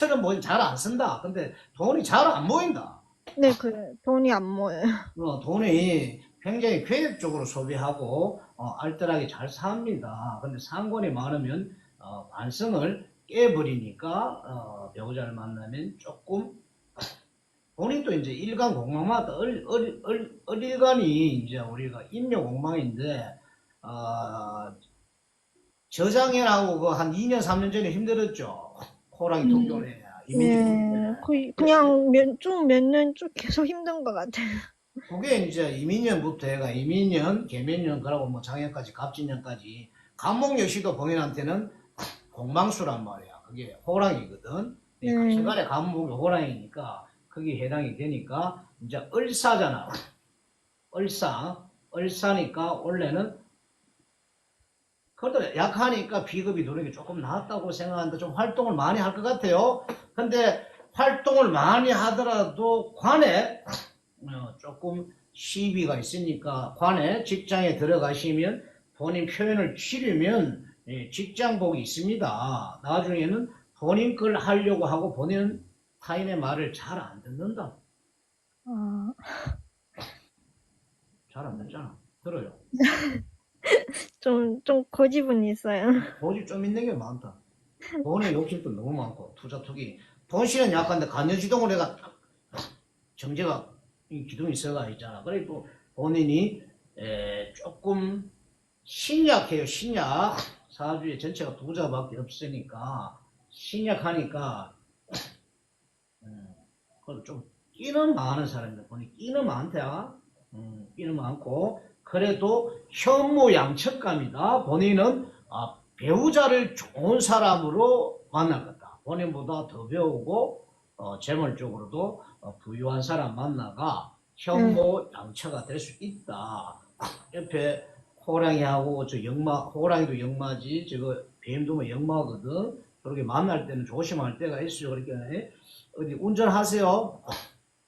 처럼 보이 잘안 쓴다. 근데 돈이 잘 안 모인다. 네, 그래. 돈이 안 모여요. 어, 돈이 굉장히 계획적으로 소비하고 어, 알뜰하게 잘 삽니다. 근데 상권이 많으면 어, 반성을 깨버리니까 어, 배우자를 만나면 조금 돈이 또 이제 일간 공망마다 얼, 얼, 얼, 얼일간이 이제 우리가 인묘 공망인데 어, 저장해라고 그 한 2년 3년 전에 힘들었죠. 호랑이 음. 통교에 이민지 네, 거의 그냥 몇, 쭉몇년쭉 계속 힘든 것 같아요. 그게 이제 이민년부터 해가 이민년, 개면년, 그러고 뭐 장년까지, 갑진년까지 간목여시도 본인한테는 공망수란 말이야. 그게 호랑이거든. 이 음. 시간에 간목이 호랑이니까 그게 해당이 되니까 이제 을사잖아. 을사, 을사니까 원래는 그래도 약하니까 비급이 게 조금 낫다고 생각하는데 좀 활동을 많이 할 것 같아요. 근데 활동을 많이 하더라도 관에 어, 조금 시비가 있으니까 관에 직장에 들어가시면 본인 표현을 치르면 예, 직장복이 있습니다. 나중에는 본인 걸 하려고 하고 본인은 타인의 말을 잘 안 듣는다. 아, 잘안 듣잖아. 들어요. 좀, 좀 고집은 있어요. 돈이 좀 있는 게 많다. 돈에 욕심도 너무 많고 투자 투기. 돈씨는 약한데 간여지동을 해가 딱 정제가 이 기둥이 있어가 있잖아. 그리고 본인이 에, 조금 신약해요. 신약 사주의 전체가 부자밖에 없으니까 신약하니까 음, 그래도 좀 끼는 많은 사람인데 보니 끼는 많대요. 음, 끼는 많고 그래도 현모양측감이다. 본인은 아, 배우자를 좋은 사람으로 만날 거다. 본인보다 더 배우고 어, 재물적으로도 어, 부유한 사람 만나가 현모양처가 될 수 있다. 옆에 호랑이하고 저 역마, 호랑이도 역마지, 저거 뱀도 뭐 역마거든. 그렇게 만날 때는 조심할 때가 있어요. 그러니까 어디 운전하세요.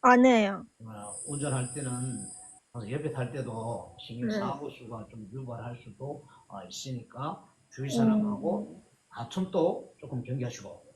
안 해요. 어, 운전할 때는 어, 옆에 탈 때도 신경 네. 사고 수가 좀 유발할 수도 어, 있으니까 주위 사람하고 다툼도 조금 경계하시고